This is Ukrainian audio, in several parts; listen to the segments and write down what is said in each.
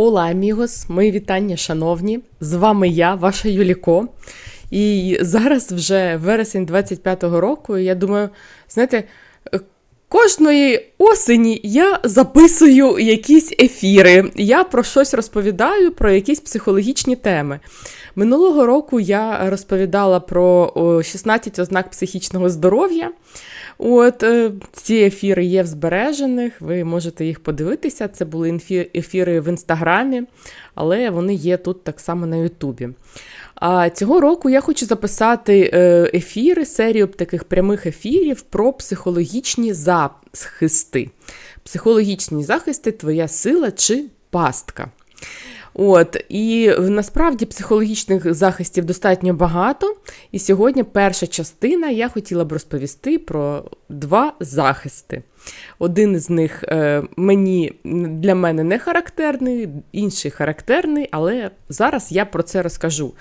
Ола, амігос, мої вітання, шановні! З вами я, ваша Юліко. І зараз вже вересень 25-го року. і Я думаю, знаєте, кожної осені я записую якісь ефіри. Я про щось розповідаю, про якісь психологічні теми. Минулого року я розповідала про 16 ознак психічного здоров'я. От е, ці ефіри є в збережених, ви можете їх подивитися. Це були ефіри в інстаграмі, але вони є тут так само на Ютубі. А цього року я хочу записати е, ефіри, серію таких прямих ефірів про психологічні захисти. Психологічні захисти твоя сила чи пастка. От, І насправді психологічних захистів достатньо багато. І сьогодні перша частина я хотіла б розповісти про два захисти. Один з них е, мені для мене не характерний, інший характерний, але зараз я про це розкажу.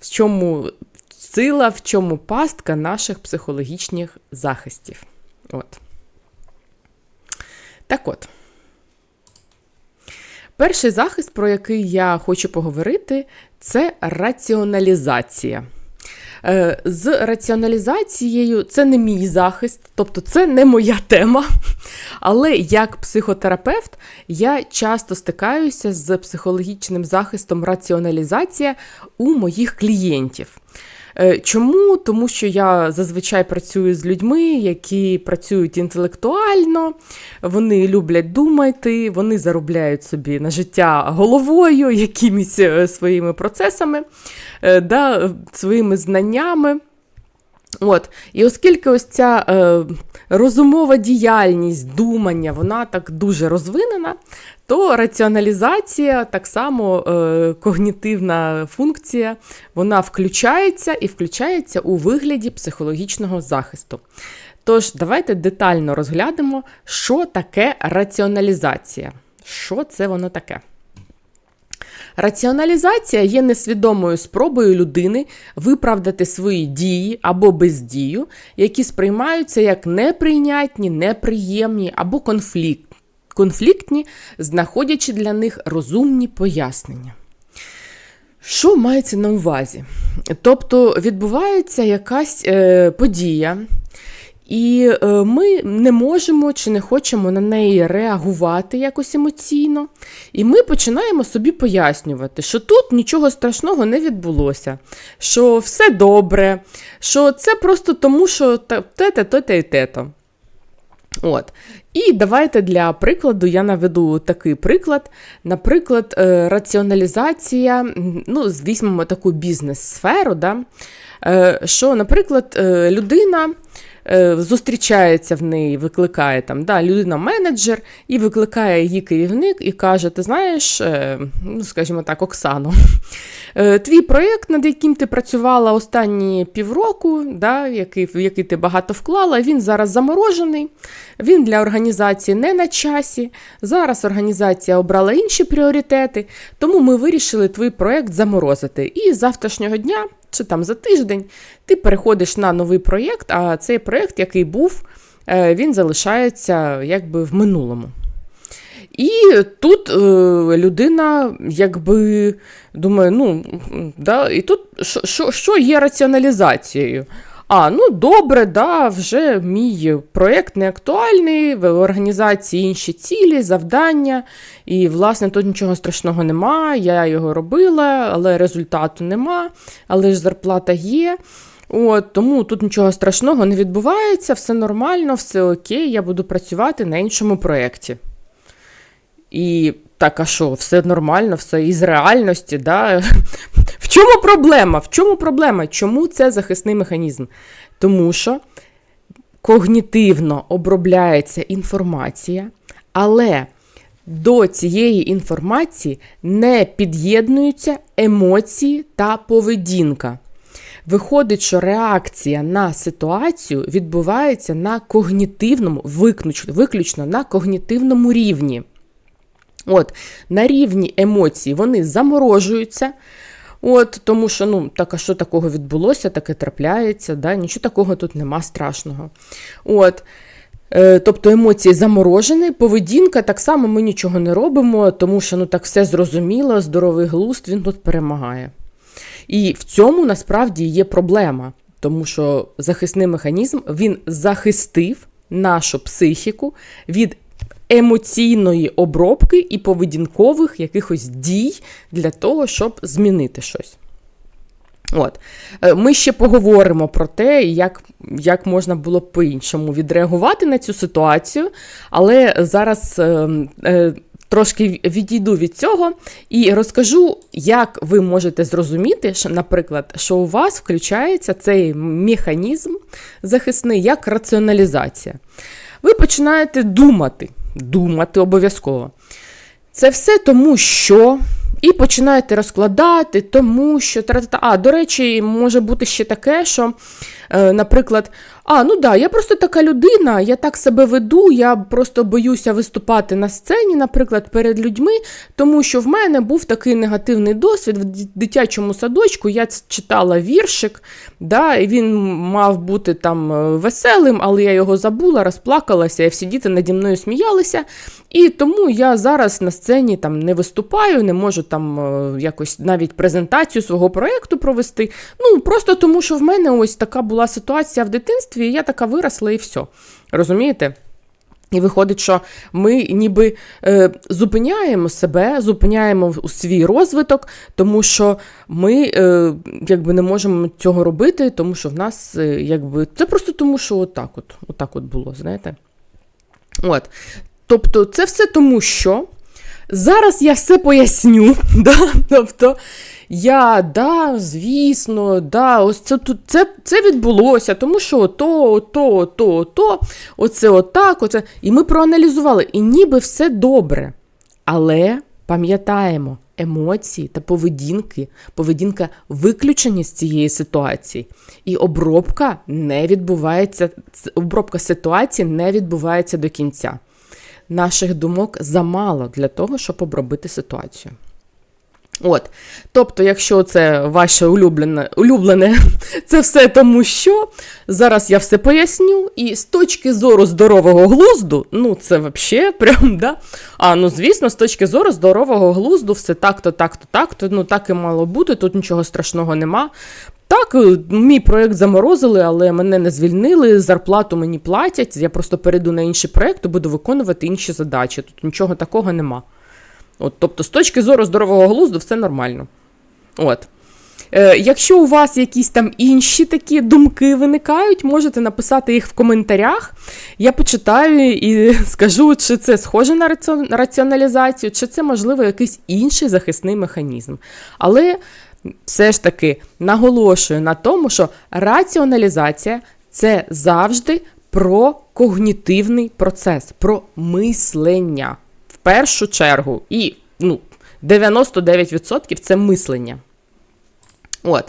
В чому сила, в чому пастка наших психологічних захистів. От. Так от. Перший захист, про який я хочу поговорити, це раціоналізація. Е, з раціоналізацією це не мій захист, тобто це не моя тема. Але як психотерапевт я часто стикаюся з психологічним захистом раціоналізація у моїх клієнтів. Е, чому? Тому що я зазвичай працюю з людьми, які працюють інтелектуально, вони люблять думати, вони заробляють собі на життя головою, якимись е, своїми процесами, е, да, своїми знаннями. От, І оскільки ось ця е, розумова діяльність, думання, вона так дуже розвинена, то раціоналізація, так само е, когнітивна функція, вона включається і включається у вигляді психологічного захисту. Тож, давайте детально розглянемо, що таке раціоналізація. Що це воно таке? Раціоналізація є несвідомою спробою людини виправдати свої дії або бездію, які сприймаються як неприйнятні, неприємні або конфлікт, конфліктні, знаходячи для них розумні пояснення. Що мається на увазі? Тобто відбувається якась е, подія, і е, ми не можемо чи не хочемо на неї реагувати якось емоційно. І ми починаємо собі пояснювати, що тут нічого страшного не відбулося, що все добре, що це просто тому, що те-те, то-те і те-то. От. І давайте для прикладу я наведу такий приклад. Наприклад, е, раціоналізація, ну, візьмемо таку бізнес-сферу, да? Е, що, наприклад, людина зустрічається в неї, викликає там да, людина-менеджер і викликає її керівник і каже: Ти знаєш, е, ну, скажімо так, Оксано, е, твій проєкт, над яким ти працювала останні півроку, да, який, в який ти багато вклала, він зараз заморожений, він для організації не на часі. Зараз організація обрала інші пріоритети, тому ми вирішили твій проєкт заморозити. І з завтрашнього дня чи там за тиждень ти переходиш на новий проєкт, а цей проєкт, який був, е, він залишається якби в минулому. І тут е, людина якби думає, ну, да, і тут що, що є раціоналізацією? А, ну добре, да, вже мій проєкт не актуальний, в організації інші цілі, завдання. І, власне, тут нічого страшного нема. Я його робила, але результату нема, але ж зарплата є. От, Тому тут нічого страшного не відбувається, все нормально, все окей, я буду працювати на іншому проєкті. І так, а що, все нормально, все із реальності. да? В чому проблема? В чому проблема? Чому це захисний механізм? Тому що когнітивно обробляється інформація, але до цієї інформації не під'єднуються емоції та поведінка. Виходить, що реакція на ситуацію відбувається на когнітивному, виключно, на когнітивному рівні. От, На рівні емоцій вони заморожуються. От, Тому що, ну, так, а що такого відбулося, таке трапляється, да, нічого такого тут нема страшного. От. Е, Тобто емоції заморожені, поведінка так само ми нічого не робимо, тому що ну так все зрозуміло, здоровий глузд він тут перемагає. І в цьому насправді є проблема, тому що захисний механізм він захистив нашу психіку від емоційної обробки і поведінкових якихось дій для того, щоб змінити щось. От. Е, Ми ще поговоримо про те, як як можна було по-іншому відреагувати на цю ситуацію, але зараз е, е, трошки відійду від цього і розкажу, як ви можете зрозуміти, що, наприклад, що у вас включається цей механізм захисний як раціоналізація. Ви починаєте думати, думати обов'язково. Це все тому, що. І починаєте розкладати, тому що. А, до речі, може бути ще таке, що, е, наприклад, а, ну да, я просто така людина, я так себе веду, я просто боюся виступати на сцені, наприклад, перед людьми, тому що в мене був такий негативний досвід в дитячому садочку. Я читала віршик, да, і він мав бути там е, веселим, але я його забула, розплакалася, і всі діти наді мною сміялися. І тому я зараз на сцені там не виступаю, не можу там е, якось навіть презентацію свого проєкту провести. Ну, просто тому, що в мене ось така була ситуація в дитинстві, і я така виросла, і все. Розумієте? І виходить, що ми ніби е, зупиняємо себе, зупиняємо свій розвиток, тому що ми е, якби не можемо цього робити, тому що в нас е, якби це просто тому, що отак от, отак от було, знаєте? От. Тобто, це все тому, що зараз я все поясню. Да? Тобто, я, да, звісно, да, ось це це, це відбулося, тому що то, то, то, то, оце отак, оце. І ми проаналізували, і ніби все добре. Але пам'ятаємо, емоції та поведінки, поведінка виключені з цієї ситуації. І обробка не відбувається, обробка ситуації не відбувається до кінця наших думок замало для того, щоб обробити ситуацію. От, Тобто, якщо це ваше улюблене, улюблене, це все тому, що зараз я все поясню, і з точки зору здорового глузду, ну це взагалі прям, да? А ну звісно, з точки зору здорового глузду, все так-то, так-то, так-то, ну так і мало бути, тут нічого страшного нема. Так, е, мій проєкт заморозили, але мене не звільнили, зарплату мені платять. Я просто перейду на інший проєкт і буду виконувати інші задачі. Тут нічого такого нема. От, Тобто, з точки зору здорового глузду, все нормально. От. Е, Якщо у вас якісь там інші такі думки виникають, можете написати їх в коментарях. Я почитаю і скажу, чи це схоже на раціоналізацію, чи це, можливо, якийсь інший захисний механізм. Але все ж таки наголошую на тому, що раціоналізація це завжди про когнітивний процес, про мислення. Першу чергу, і ну, 99% це мислення. От.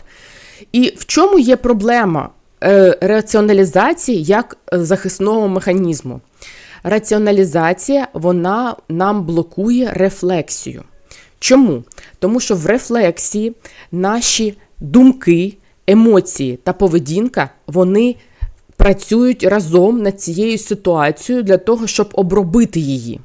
І в чому є проблема е, раціоналізації як захисного механізму? Раціоналізація вона нам блокує рефлексію. Чому? Тому що в рефлексії наші думки, емоції та поведінка вони працюють разом над цією ситуацією для того, щоб обробити її.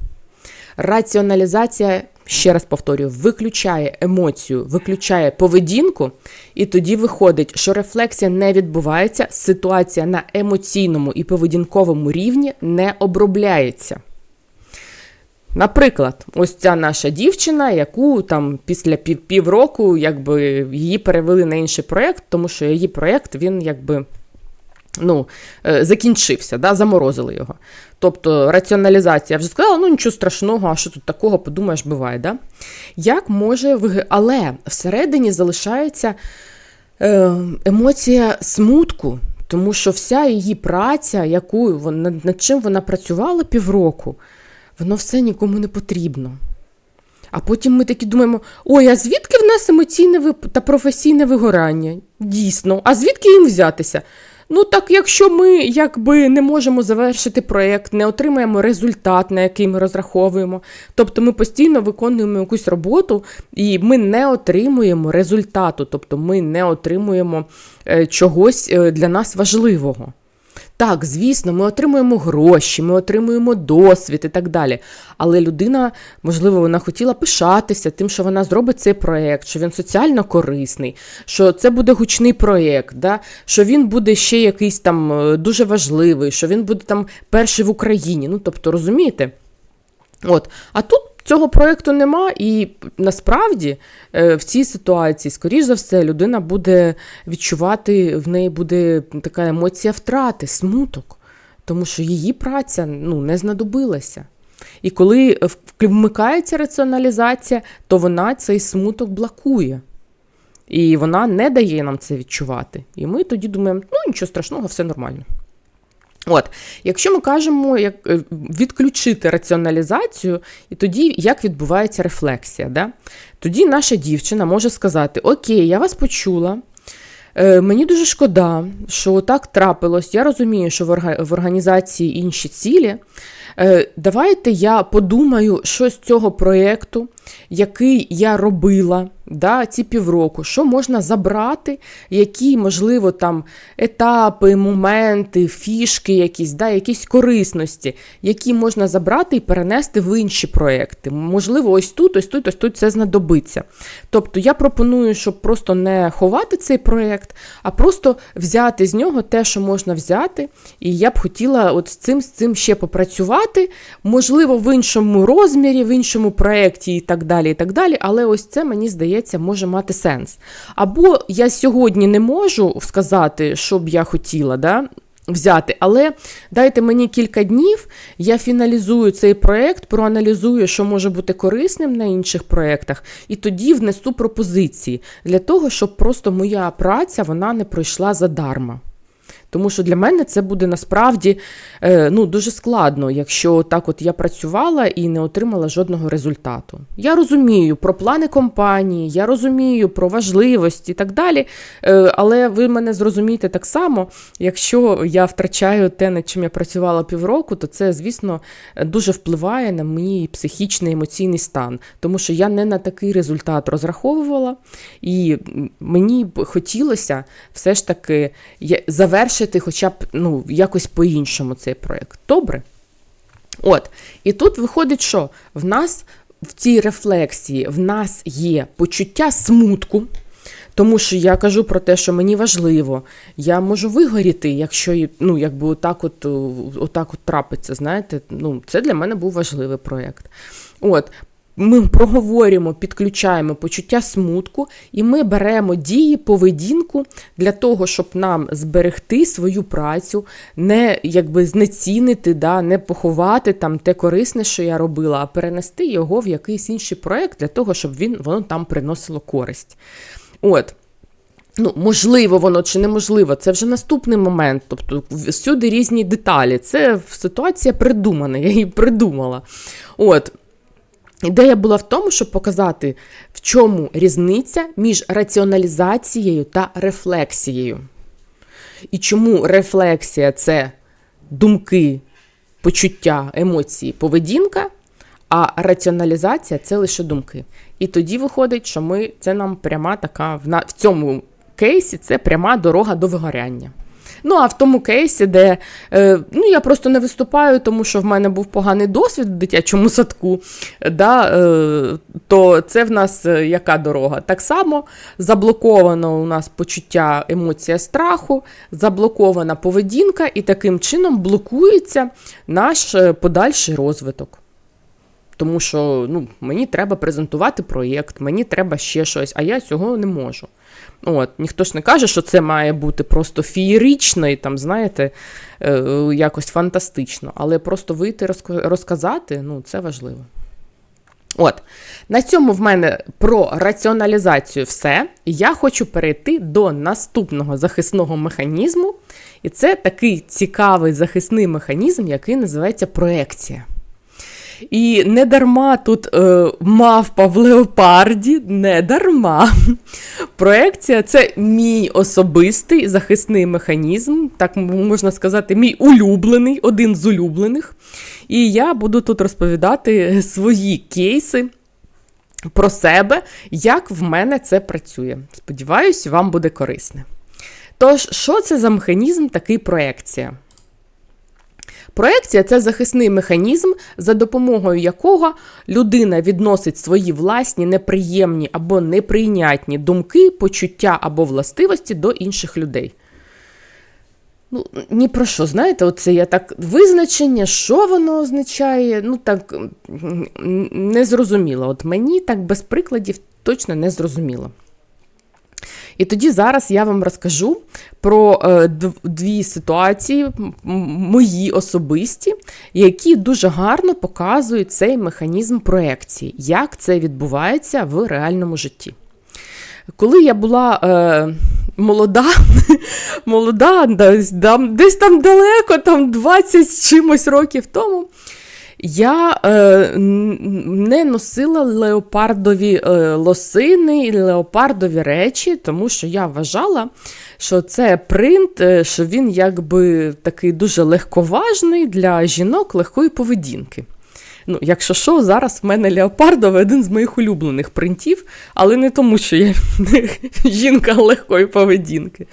Раціоналізація, ще раз повторюю, виключає емоцію, виключає поведінку, і тоді виходить, що рефлексія не відбувається, ситуація на емоційному і поведінковому рівні не обробляється. Наприклад, ось ця наша дівчина, яку там після пів півроку якби, її перевели на інший проєкт, тому що її проєкт він якби ну, е, закінчився, да, заморозили його. Тобто раціоналізація вже сказала, ну нічого страшного, а що тут такого, подумаєш, буває. Да? Як може виг... Але всередині залишається е, емоція смутку, тому що вся її праця, яку над чим вона працювала півроку воно все нікому не потрібно. А потім ми такі думаємо: ой, а звідки в нас емоційне та професійне вигорання? Дійсно, а звідки їм взятися? Ну, так якщо ми якби не можемо завершити проєкт, не отримаємо результат, на який ми розраховуємо, тобто ми постійно виконуємо якусь роботу і ми не отримуємо результату, тобто ми не отримуємо е, чогось е, для нас важливого. Так, звісно, ми отримуємо гроші, ми отримуємо досвід і так далі. Але людина, можливо, вона хотіла пишатися тим, що вона зробить цей проєкт, що він соціально корисний, що це буде гучний проєкт, да? що він буде ще якийсь там е, дуже важливий, що він буде там перший в Україні. Ну, тобто, розумієте? От, а тут цього проєкту нема, і насправді е, в цій ситуації, скоріш за все, людина буде відчувати, в неї буде така емоція втрати, смуток, тому що її праця ну, не знадобилася. І коли вмикається раціоналізація, то вона цей смуток блокує. І вона не дає нам це відчувати. І ми тоді думаємо, ну нічого страшного, все нормально. От, Якщо ми кажемо, як е, відключити раціоналізацію, і тоді як відбувається рефлексія, да? тоді наша дівчина може сказати: Окей, я вас почула, е, мені дуже шкода, що так трапилось. Я розумію, що в організації інші цілі. Е, давайте я подумаю, що з цього проєкту, який я робила да, ці півроку, що можна забрати, які, можливо, там етапи, моменти, фішки, якісь, да, якісь корисності, які можна забрати і перенести в інші проєкти. Можливо, ось тут, ось тут, ось тут це знадобиться. Тобто я пропоную, щоб просто не ховати цей проєкт, а просто взяти з нього те, що можна взяти. І я б хотіла от з цим з цим ще попрацювати, можливо, в іншому розмірі, в іншому проєкті так далі. і так далі, Але ось це мені здається може мати сенс. Або я сьогодні не можу сказати, що б я хотіла, да, взяти, але дайте мені кілька днів, я фіналізую цей проєкт, проаналізую, що може бути корисним на інших проєктах, і тоді внесу пропозиції для того, щоб просто моя праця вона не пройшла задарма. Тому що для мене це буде насправді е, ну, дуже складно, якщо так от я працювала і не отримала жодного результату. Я розумію про плани компанії, я розумію про важливість і так далі. Е, але ви мене зрозумієте так само, якщо я втрачаю те, над чим я працювала півроку, то це, звісно, дуже впливає на мій психічний емоційний стан, тому що я не на такий результат розраховувала, і мені б хотілося все ж таки завершити завершити хоча б ну, якось по-іншому цей проєкт. Добре? От. І тут виходить, що в нас в цій рефлексії в нас є почуття смутку. Тому що я кажу про те, що мені важливо, я можу вигоріти, якщо ну, якби отак от отак от трапиться. Знаєте, ну, це для мене був важливий проєкт. От, ми проговорюємо, підключаємо почуття смутку, і ми беремо дії, поведінку для того, щоб нам зберегти свою працю, не якби знецінити, да, не поховати там те корисне, що я робила, а перенести його в якийсь інший проєкт для того, щоб він воно там приносило користь. От. Ну, можливо, воно чи неможливо, це вже наступний момент. Тобто всюди різні деталі. Це ситуація придумана, я її придумала. От. Ідея була в тому, щоб показати, в чому різниця між раціоналізацією та рефлексією. І чому рефлексія це думки, почуття, емоції, поведінка, а раціоналізація це лише думки. І тоді виходить, що ми це нам пряма така в цьому кейсі це пряма дорога до вигоряння. Ну, а в тому кейсі, де е, ну, я просто не виступаю, тому що в мене був поганий досвід в дитячому садку, да, е, то це в нас е, яка дорога? Так само заблоковано у нас почуття емоція страху, заблокована поведінка, і таким чином блокується наш е, подальший розвиток. Тому що ну, мені треба презентувати проєкт, мені треба ще щось, а я цього не можу. От, Ніхто ж не каже, що це має бути просто фієрично і там, знаєте, е, якось фантастично. Але просто вийти розказати ну, це важливо. От, на цьому в мене про раціоналізацію все. Я хочу перейти до наступного захисного механізму. І це такий цікавий захисний механізм, який називається проекція. І не дарма тут е, мавпа в леопарді, не дарма. Проекція це мій особистий захисний механізм, так можна сказати, мій улюблений, один з улюблених. І я буду тут розповідати свої кейси. Про себе, як в мене це працює. Сподіваюсь, вам буде корисне. Тож, що це за механізм такий проекція? Проекція це захисний механізм, за допомогою якого людина відносить свої власні неприємні або неприйнятні думки, почуття або властивості до інших людей. Ну, ні про що, знаєте, оце я так визначення, що воно означає, ну так не зрозуміло. От мені так без прикладів точно не зрозуміло. І тоді зараз я вам розкажу про е, дві ситуації, мої особисті, які дуже гарно показують цей механізм проекції, як це відбувається в реальному житті. Коли я була е, молода, молода, десь, там далеко, там 20 з чимось років тому, я е, не носила леопардові е, лосини і леопардові речі, тому що я вважала, що це принт, е, що він якби такий дуже легковажний для жінок легкої поведінки. Ну, Якщо що, зараз в мене леопардовий один з моїх улюблених принтів, але не тому, що я жінка легкої поведінки.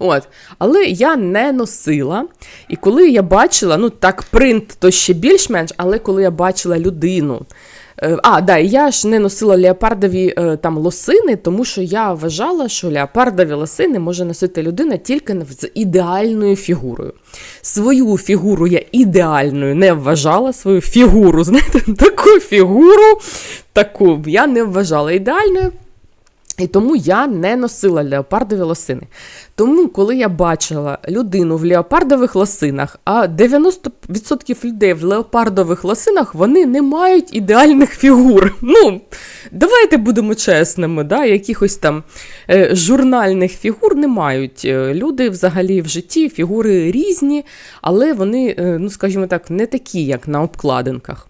От. Але я не носила. І коли я бачила, ну так, принт то ще більш-менш, але коли я бачила людину. Е, а, да, я ж не носила леопардові е, там лосини, тому що я вважала, що леопардові лосини може носити людина тільки з ідеальною фігурою. Свою фігуру я ідеальною не вважала, свою фігуру, знаєте, таку фігуру, таку я не вважала ідеальною. І тому я не носила леопардові лосини. Тому, коли я бачила людину в леопардових лосинах, а 90% людей в леопардових лосинах вони не мають ідеальних фігур. Ну, давайте будемо чесними, да? якихось там е, журнальних фігур не мають. Е, люди взагалі в житті фігури різні, але вони, е, ну скажімо так, не такі, як на обкладинках.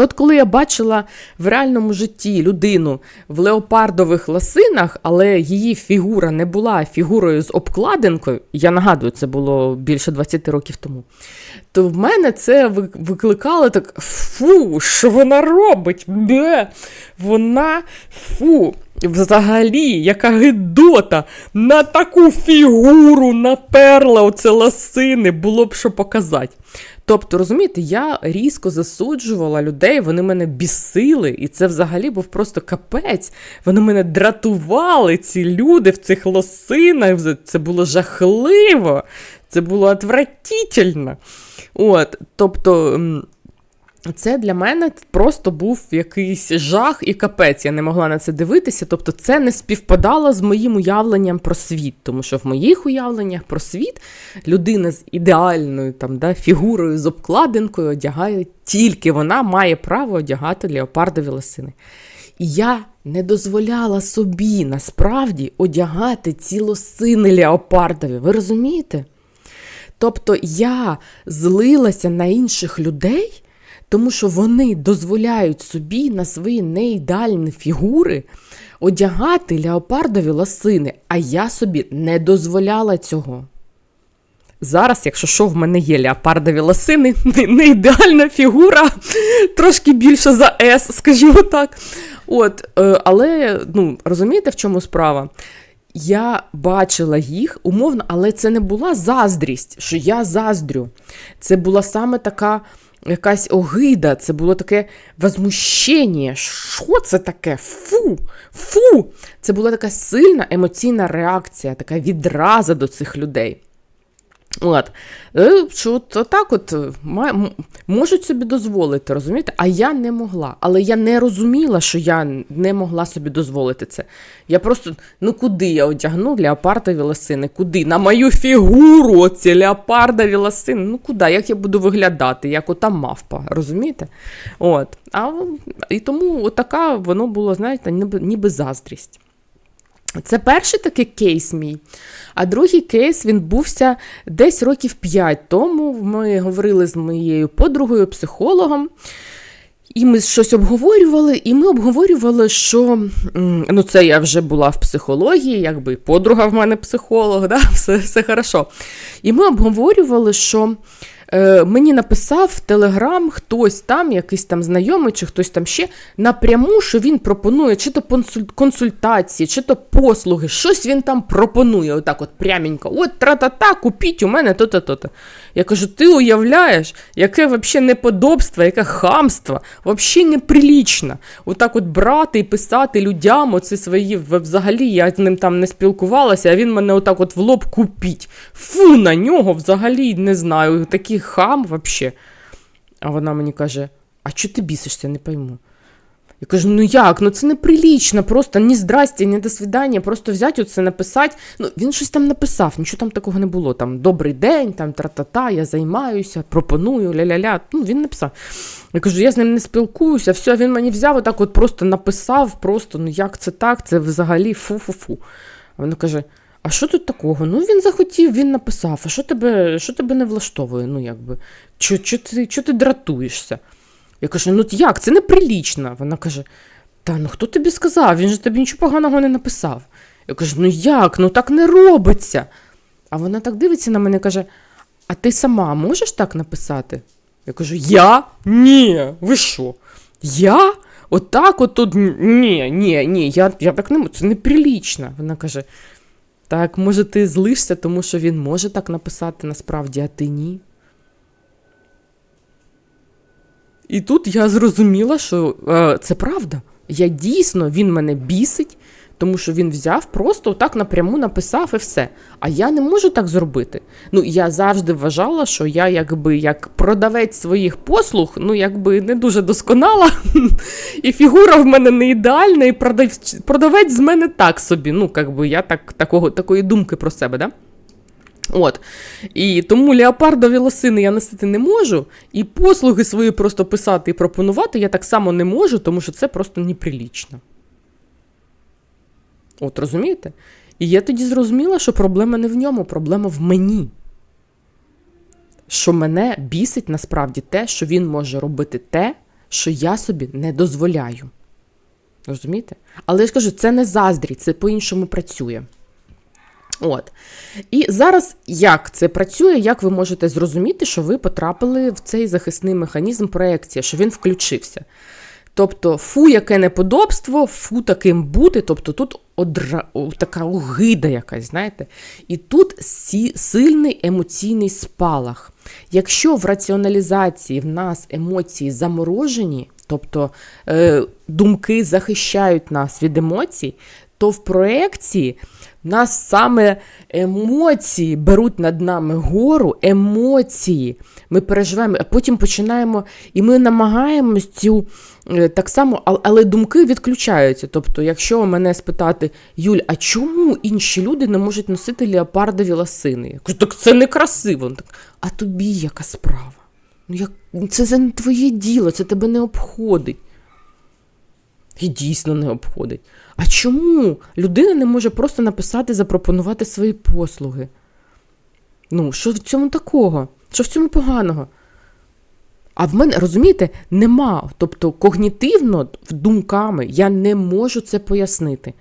От коли я бачила в реальному житті людину в леопардових лосинах, але її фігура не була фігурою з обкладинкою, я нагадую, це було більше 20 років тому, то в мене це викликало так: фу, що вона робить? Де? Вона фу. Взагалі, яка гидота, на таку фігуру наперла оце лосини, було б що показати. Тобто, розумієте, я різко засуджувала людей, вони мене бісили, і це взагалі був просто капець. Вони мене дратували, ці люди в цих лосинах. Це було жахливо, це було отвратительно. От, Тобто. Це для мене просто був якийсь жах і капець. Я не могла на це дивитися. Тобто, це не співпадало з моїм уявленням про світ. Тому що в моїх уявленнях про світ людина з ідеальною там, да, фігурою з обкладинкою одягає тільки вона має право одягати леопардові лосини. І я не дозволяла собі насправді одягати ці лосини леопардові. Ви розумієте? Тобто я злилася на інших людей тому що вони дозволяють собі на свої неідеальні фігури одягати леопардові лосини, а я собі не дозволяла цього. Зараз, якщо що, в мене є леопардові лосини, не ідеальна фігура, трошки більше за С, скажімо так. От, е, Але ну, розумієте, в чому справа? Я бачила їх умовно, але це не була заздрість, що я заздрю. Це була саме така якась огида, це було таке возмущення. Що це таке? Фу! Фу! Це була така сильна емоційна реакція, така відраза до цих людей. От. Е, що так от можуть собі дозволити, розумієте? А я не могла. Але я не розуміла, що я не могла собі дозволити це. Я просто, ну куди я одягну леопардові лосини? Куди? На мою фігуру оці леопардові лосини. Ну куди? Як я буду виглядати, як ота мавпа, розумієте? От. А, І тому отака воно було, знаєте, ніби, ніби заздрість. Це перший такий кейс мій. А другий кейс він бувся десь років 5 тому. Ми говорили з моєю подругою, психологом. І ми щось обговорювали, і ми обговорювали, що ну це я вже була в психології, якби подруга в мене психолог, да, все все хорошо. І ми обговорювали, що е, мені написав в Телеграм хтось там, якийсь там знайомий, чи хтось там ще напряму, що він пропонує чи то консультації, чи то послуги, щось він там пропонує, отак от пряменько. От тра-та-та, купіть у мене то-то, то-то. Я кажу, ти уявляєш, яке взагалі неподобство, яке хамство, взагалі неприлічно. Отак от брати і писати людям оці свої взагалі, я з ним там не спілкувалася, а він мене отак от в лоб купіть. Фу, на нього взагалі не знаю. Такий хам взагалі. А вона мені каже: А чого ти бісишся, не пойму. Я кажу, ну як? Ну це неприлічно, просто ні здрасте, ні до свидання, просто взяти оце написати. Ну, він щось там написав, нічого там такого не було. Там добрий день, там тра-та-та, я займаюся, пропоную, ля-ля-ля. Ну, він написав. Я кажу, я з ним не спілкуюся, все, він мені взяв, отак от просто написав, просто ну як це так, це взагалі фу-фу-фу. А вона каже: а що тут такого? Ну він захотів, він написав. А що тебе що тебе не влаштовує? Ну, якби, чо, ти, ти дратуєшся? Я кажу, ну як, це неприлічно. Вона каже: Та ну хто тобі сказав? Він же тобі нічого поганого не написав. Я кажу, ну як? Ну так не робиться. А вона так дивиться на мене і каже: А ти сама можеш так написати? Я кажу, я? Ні, ви що? Я? Отак от тут ні, ні, ні, я я так не можу, це неприлічно. Вона каже: Так, може, ти злишся, тому що він може так написати насправді, а ти ні. І тут я зрозуміла, що е, це правда. Я дійсно він мене бісить, тому що він взяв, просто так напряму написав і все. А я не можу так зробити. Ну, я завжди вважала, що я, якби як продавець своїх послуг, ну якби не дуже досконала, і фігура в мене не ідеальна, і продавець, з мене так собі. Ну, якби я так, такого, такої думки про себе, да? От. І тому леопардові лосини я носити не можу, і послуги свої просто писати і пропонувати я так само не можу, тому що це просто неприлічно. От розумієте? І я тоді зрозуміла, що проблема не в ньому, проблема в мені. Що мене бісить насправді те, що він може робити те, що я собі не дозволяю. Розумієте? Але я ж кажу, це не заздрість, це по-іншому працює. От. І зараз як це працює, як ви можете зрозуміти, що ви потрапили в цей захисний механізм проекції, що він включився. Тобто, фу, яке неподобство, фу таким бути. Тобто тут одра... така огида якась, знаєте? І тут сі... сильний емоційний спалах. Якщо в раціоналізації в нас емоції заморожені, тобто е, думки захищають нас від емоцій, то в проекції нас саме емоції беруть над нами гору, емоції. Ми переживаємо, а потім починаємо, і ми намагаємось цю е, так само, але думки відключаються. Тобто, якщо мене спитати, Юль, а чому інші люди не можуть носити леопардові ласини? Я кажу, так це не красиво. Так, а тобі яка справа? Ну, як... Це не твоє діло, це тебе не обходить. І дійсно не обходить. А чому людина не може просто написати, запропонувати свої послуги? Ну, що в цьому такого? Що в цьому поганого? А в мене, розумієте, нема. Тобто, когнітивно, думками, я не можу це пояснити.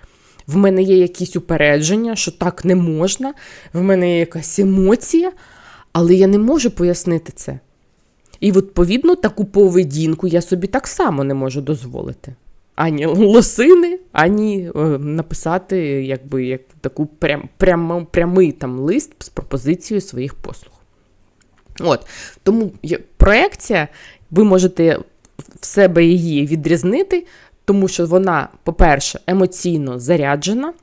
В мене є якісь упередження, що так не можна, в мене є якась емоція, але я не можу пояснити це. І, відповідно, таку поведінку я собі так само не можу дозволити ані лосини, ані е, написати якби як таку прям, прям, прямий там лист з пропозицією своїх послуг. От, Тому проекція, ви можете в себе її відрізнити, тому що вона, по-перше, емоційно заряджена,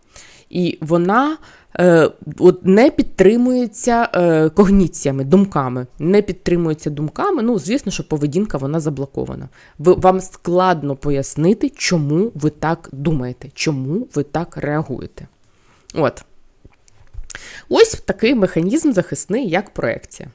і вона е, от не підтримується е, когніціями, думками. Не підтримується думками. Ну, звісно, що поведінка вона заблокована. Ви, Вам складно пояснити, чому ви так думаєте, чому ви так реагуєте. От. Ось такий механізм захисний, як проекція.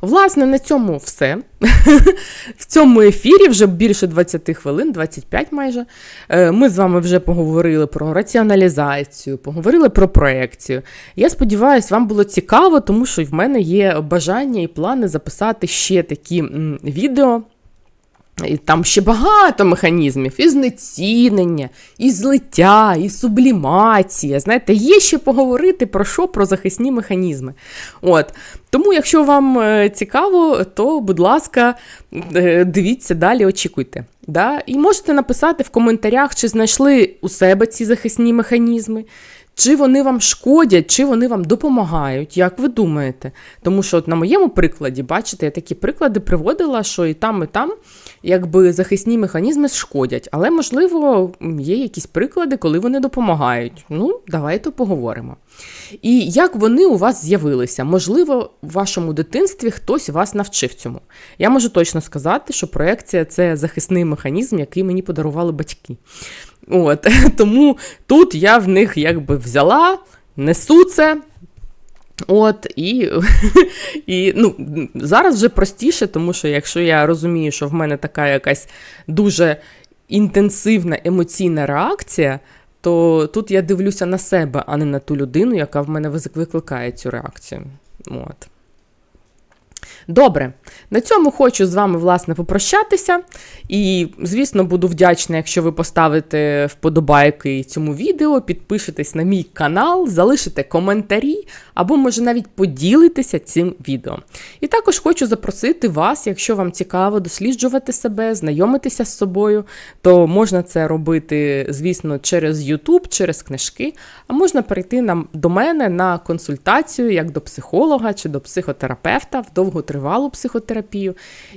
Власне, на цьому все. В цьому ефірі вже більше 20 хвилин, 25 майже. Е, ми з вами вже поговорили про раціоналізацію, поговорили про проекцію. Я сподіваюся, вам було цікаво, тому що в мене є бажання і плани записати ще такі відео. І Там ще багато механізмів, і знецінення, і злиття, і сублімація. Знаєте, є ще поговорити про що? Про захисні механізми. От. Тому, якщо вам е, цікаво, то, будь ласка, е, дивіться далі, очікуйте. Да? І можете написати в коментарях, чи знайшли у себе ці захисні механізми, чи вони вам шкодять, чи вони вам допомагають, як ви думаєте? Тому що от на моєму прикладі, бачите, я такі приклади приводила, що і там, і там якби захисні механізми шкодять. Але, можливо, є якісь приклади, коли вони допомагають. Ну, давайте поговоримо. І як вони у вас з'явилися? Можливо, в вашому дитинстві хтось вас навчив цьому. Я можу точно сказати, що проекція це захисний механізм, який мені подарували батьки. От, Тому тут я в них якби взяла, несу це. От, і, і ну, зараз вже простіше, тому що якщо я розумію, що в мене така якась дуже інтенсивна емоційна реакція, то тут я дивлюся на себе, а не на ту людину, яка в мене викликає цю реакцію. От. Добре, на цьому хочу з вами, власне, попрощатися. І, звісно, буду вдячна, якщо ви поставите вподобайки цьому відео, підпишетесь на мій канал, залишите коментарі або, може, навіть поділитеся цим відео. І також хочу запросити вас, якщо вам цікаво досліджувати себе, знайомитися з собою, то можна це робити, звісно, через YouTube, через книжки, а можна перейти на, до мене на консультацію як до психолога чи до психотерапевта в довготривалу психотерапію,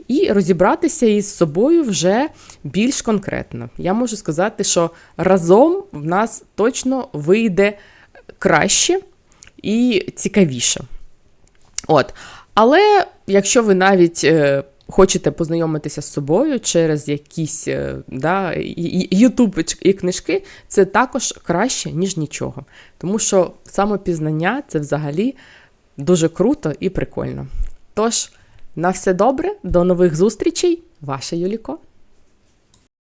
і розібратися із собою вже більш конкретно. Я можу сказати, що разом в нас точно вийде краще і цікавіше. От. Але якщо ви навіть е, хочете познайомитися з собою через якісь е, да, Ютуб і книжки, це також краще, ніж нічого. Тому що самопізнання це взагалі дуже круто і прикольно. Тож, на все добре, до нових зустрічей, ваша Юліко.